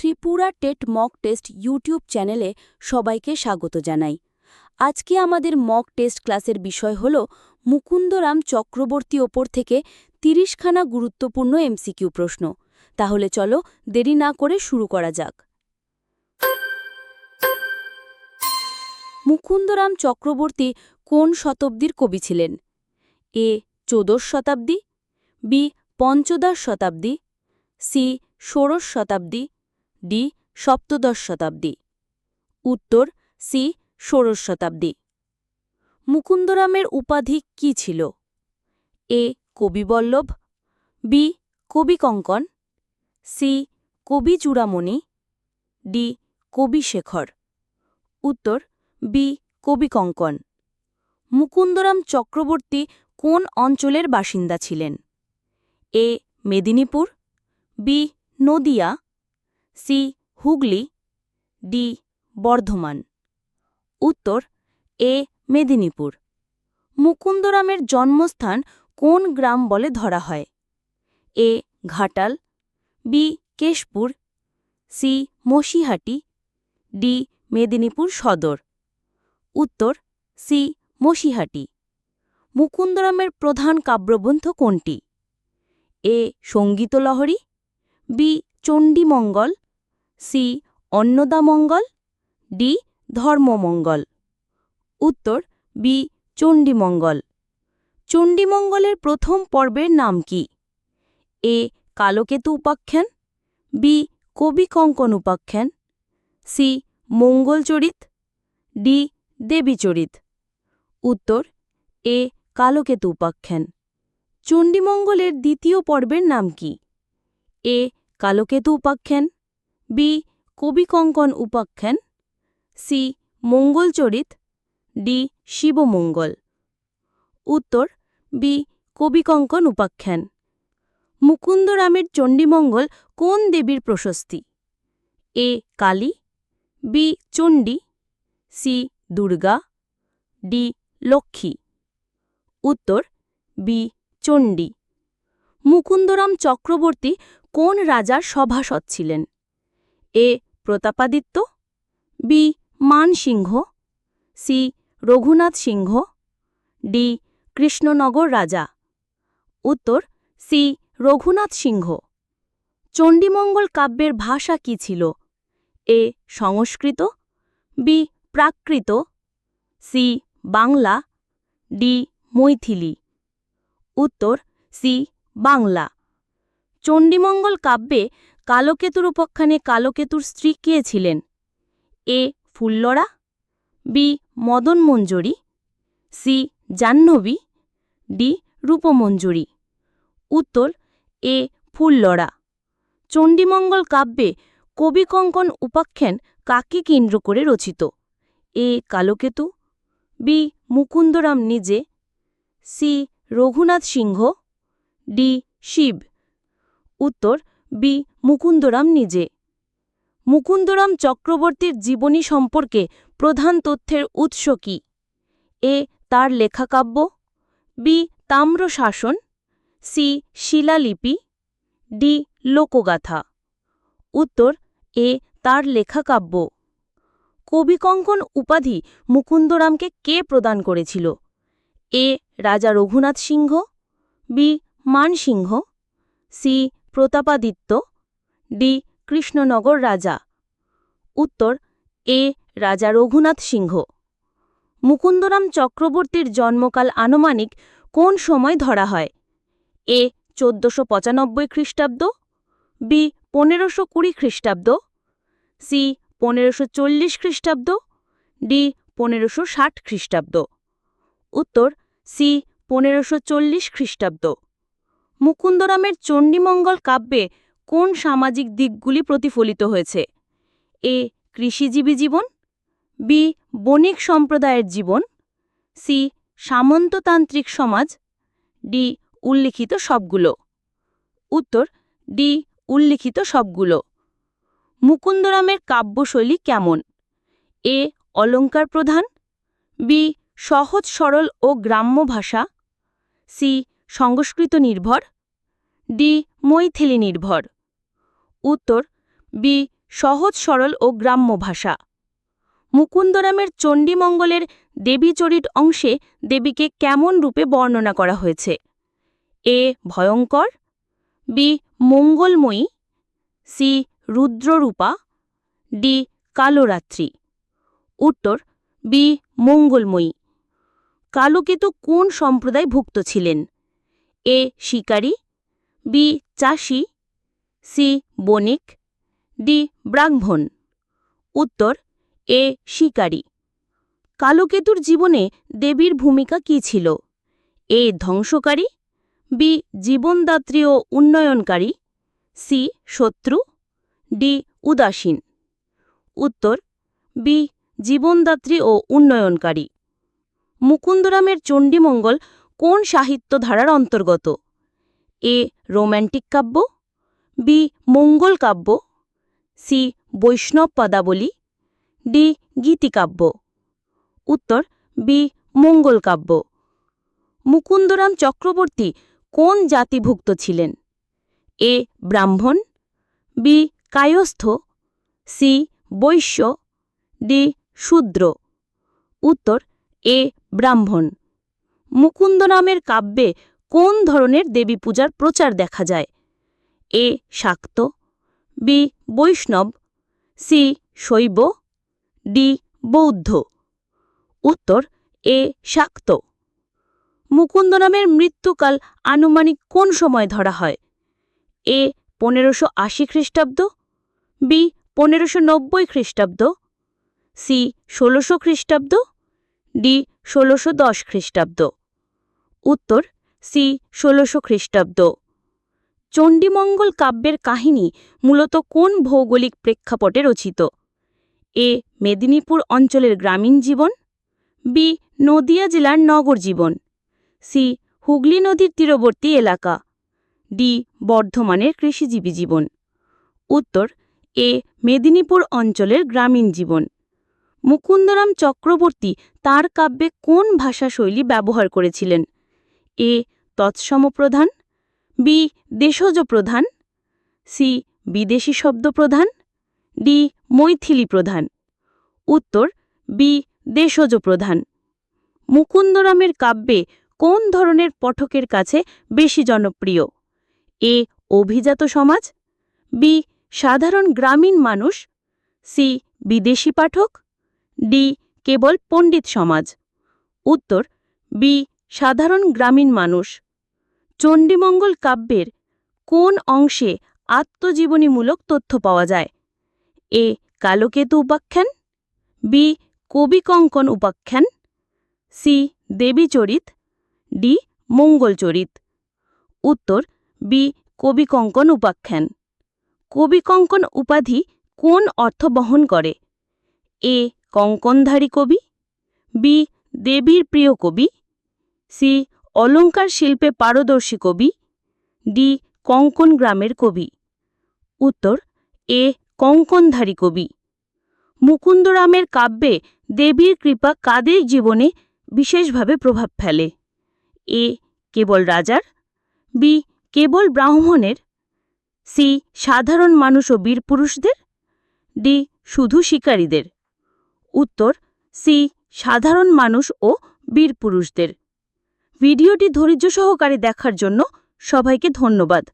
Tripura TET mock test YouTube চ্যানেলে সবাইকে স্বাগত জানাই। আজকে আমাদের মক টেস্ট ক্লাসের বিষয় হল মুকুন্দরাম চক্রবর্তী ওপর থেকে তিরিশখানা গুরুত্বপূর্ণ এমসিকিউ প্রশ্ন। তাহলে চলো দেরি না করে শুরু করা যাক। মুকুন্দরাম চক্রবর্তী কোন শতাব্দীর কবি ছিলেন? এ চৌদশ শতাব্দী, বি, পঞ্চদশ শতাব্দী, সি, ষোড়শ শতাব্দী ডি, সপ্তদশ শতাব্দী। উত্তর, সি, ষোড়শ শতাব্দী। মুকুন্দরামের উপাধি কি ছিল? এ কবিবল্লভ বি, কবি কঙ্কন, সি, কবি চূড়ামণি, ডি, কবি শেখর। উত্তর, বি, কবি কঙ্কন। মুকুন্দরাম চক্রবর্তী কোন অঞ্চলের বাসিন্দা ছিলেন? A, Medinipur, B, Nadia C Hooghly, D Bardhaman. উত্তর, এ মেদিনীপুর। মুকুন্দরামের জন্মস্থান কোন গ্রাম বলে ধরা হয়? A Ghatal, B Keshpur, C Masihati D Medinipur Sadar. উত্তর, সি মসিহাটি মুকুন্দরামের প্রধান কাব্যগ্রন্থ কোনটি? A Sangitlahari, B Chandimangal C, Annadamangal, D, Dharmamangal. উত্তর, বি, চণ্ডীমঙ্গল। চণ্ডীমঙ্গলের প্রথম পর্বের নাম কি? এ, কালকেতু উপাখ্যান, বি, কবি কঙ্কন উপাখ্যান, সি মঙ্গলচরিত ডি দেবীচরিত উত্তর, এ, কালকেতু উপাখ্যান। চণ্ডীমঙ্গলের দ্বিতীয় পর্বের নাম কি? এ, কালকেতু উপাখ্যান বি কবি কঙ্কন উপাখ্যান। সি মঙ্গলচরিত ডি শিবমঙ্গল উত্তর বি কবি কঙ্কন উপাখ্যান। মুকুন্দরামের চণ্ডীমঙ্গল কোন দেবীর প্রশস্তি? A Kali. B Chandi. C Durga. D Lakshmi. উত্তর বি চণ্ডী। মুকুন্দরাম চক্রবর্তী কোন রাজার সভাসদ ছিলেন? A Pratapaditya, B Mansingh, C Raghunath Singha, D Krishnanagar রাজা। উত্তর, সি রঘুনাথ সিংহ। চণ্ডীমঙ্গল কাব্যের ভাষা কি ছিল? A Sanskrit, B Prakrit, C Bangla, D Maithili. উত্তর, সি বাংলা। চণ্ডীমঙ্গল কাব্যে কালকেতুর উপাখ্যানে কালকেতুর স্ত্রী কে ছিলেন? A. Phullara, B. Madan Manjari C. Jahnavi, D. Rupmanjari. উত্তর, এ. ফুল্লরা। চণ্ডীমঙ্গল কাব্যে কবি কঙ্কন উপাখ্যান কাকে কেন্দ্র করে রচিত? এ. কালকেতু, বি. মুকুন্দরাম নিজে, সি. রঘুনাথ সিংহ, ডি. শিব। উত্তর বি, মুকুন্দরাম নিজে। মুকুন্দরাম চক্রবর্তীর জীবনী সম্পর্কে প্রধান তথ্যের উৎস কি? এ, তার লেখাকাব্য। বি তাম্র শাসন সি, শিলালিপি। ডি, লোকগাথা। উত্তর, এ, তার লেখাকাব্য। কবিকঙ্কন উপাধি মুকুন্দরামকে কে প্রদান করেছিল? এ, রাজা Raghunath Singha. B, Mansingh. C Pratapaditya, D Krishnanagar রাজা। উত্তর, এ রাজা রঘুনাথ সিংহ। মুকুন্দরাম চক্রবর্তীর জন্মকাল আনুমানিক কোন সময় ধরা হয়? এ চোদ্দশো পঁচানব্বই খ্রিস্টাব্দ, বি পনেরোশো কুড়ি খ্রিস্টাব্দ, সি পনেরোশো চল্লিশ খ্রিস্টাব্দ, ডি পনেরোশো ষাট খ্রিস্টাব্দ। উত্তর, সি পনেরোশো চল্লিশ খ্রিস্টাব্দ। মুকুন্দরামের চণ্ডীমঙ্গল কাব্যে কোন সামাজিক দিকগুলি প্রতিফলিত হয়েছে? এ. কৃষিজীবী জীবন, বি. বণিক সম্প্রদায়ের জীবন, সি. সামন্ততান্ত্রিক সমাজ, ডি. উল্লিখিত সবগুলো। উত্তর, ডি. উল্লিখিত সবগুলো। মুকুন্দরামের কাব্যশৈলী কেমন? এ. অলঙ্কার প্রধান, বি. সহজ সরল ও গ্রাম্য ভাষা, সি. সংস্কৃত নির্ভর, ডি, মৈথিলি নির্ভর। উত্তর, বি, সহজ, সরল ও গ্রাম্য ভাষা। মুকুন্দরামের চণ্ডীমঙ্গলের দেবীচরিত অংশে দেবীকে কেমন রূপে বর্ণনা করা হয়েছে? এ, ভয়ঙ্কর। বি, মঙ্গলময়ী। সি, রুদ্ররূপা। ডি, কালোরাত্রি। উত্তর, বি, মঙ্গলময়ী। কালকেতু কোন সম্প্রদায়ভুক্ত ছিলেন? এ শিকারী, বি চাষি, সি বণিক, ডি ব্রাহ্মণ। উত্তর, এ শিকারী। কালকেতুর জীবনে দেবীর ভূমিকা কী ছিল? এ ধ্বংসকারী, বি জীবনদাত্রী ও উন্নয়নকারী, সি শত্রু, ডি উদাসীন। উত্তর, বি জীবনদাত্রী ও উন্নয়নকারী। মুকুন্দরামের চণ্ডীমঙ্গল কোন সাহিত্য ধারার অন্তর্গত? এ রোম্যান্টিক কাব্য বি মঙ্গল কাব্য সি বৈষ্ণব পদাবলী ডি গীতিকাব্য উত্তর বি মঙ্গল কাব্য। মুকুন্দরাম চক্রবর্তী কোন জাতিভুক্ত ছিলেন? এ ব্রাহ্মণ বি কায়স্থ সি বৈশ্য ডি শূদ্র। উত্তর, এ ব্রাহ্মণ। মুকুন্দ নামের কাব্যে কোন ধরনের দেবী পূজার প্রচার দেখা যায়? এ. শাক্ত, বি. বৈষ্ণব, সি. শৈব, ডি. বৌদ্ধ। উত্তর, এ. শাক্ত। মুকুন্দ নামের মৃত্যুকাল আনুমানিক কোন সময় ধরা হয়? এ. পনেরোশো আশি খ্রিস্টাব্দ, বি. পনেরোশো নব্বই খ্রিস্টাব্দ, সি. ষোলোশো খ্রিস্টাব্দ, ডি. ষোলোশো দশ খ্রিস্টাব্দ। উত্তর, সি, ষোলোশো খ্রিস্টাব্দ। চণ্ডীমঙ্গল কাব্যের কাহিনী মূলত কোন ভৌগোলিক প্রেক্ষাপটে রচিত? এ, মেদিনীপুর অঞ্চলের গ্রামীণ জীবন। বি, নদিয়া জেলার নগর জীবন। সি, হুগলি নদীর তীরবর্তী এলাকা। ডি, বর্ধমানের কৃষিজীবী জীবন। উত্তর, এ, মেদিনীপুর অঞ্চলের গ্রামীণ জীবন। মুকুন্দরাম চক্রবর্তী তার কাব্যে কোন ভাষাশৈলী ব্যবহার করেছিলেন? এ তৎসম প্রধান বি দেশজ প্রধান সি বিদেশি শব্দ প্রধান ডি মৈথিলি প্রধান উত্তর, বি দেশজ প্রধান মুকুন্দরামের কাব্যে কোন ধরনের পঠকের কাছে বেশি জনপ্রিয়? এ অভিজাত সমাজ? বি সাধারণ গ্রামীণ মানুষ? সি বিদেশি পাঠক? ডি কেবল পণ্ডিত সমাজ? উত্তর, বি সাধারণ গ্রামীণ মানুষ। চণ্ডীমঙ্গল কাব্যের কোন অংশে আত্মজীবনীমূলক তথ্য পাওয়া যায়? এ. কালকেতু উপাখ্যান। বি. কবিকঙ্কন উপাখ্যান। সি. দেবীচরিত ডি. মঙ্গলচরিত উত্তর বি. কবিকঙ্কন উপাখ্যান। কবিকঙ্কন উপাধি কোন অর্থ বহন করে? এ. কঙ্কনধারী কবি। বি. দেবীর প্রিয় কবি। সি. অলঙ্কার শিল্পে পারদর্শী কবি। ডি. কঙ্কন গ্রামের কবি। উত্তর, এ. কঙ্কনধারী কবি। মুকুন্দরামের কাব্যে দেবীর কৃপা কাদের জীবনে বিশেষভাবে প্রভাব ফেলে? এ. কেবল রাজার। বি. কেবল ব্রাহ্মণের। সি. সাধারণ মানুষ ও বীরপুরুষদের ডি. শুধু শিকারীদের। উত্তর, সি. সাধারণ মানুষ ও বীরপুরুষদের ভিডিওটি ধৈর্য সহকারে দেখার জন্য সবাইকে ধন্যবাদ।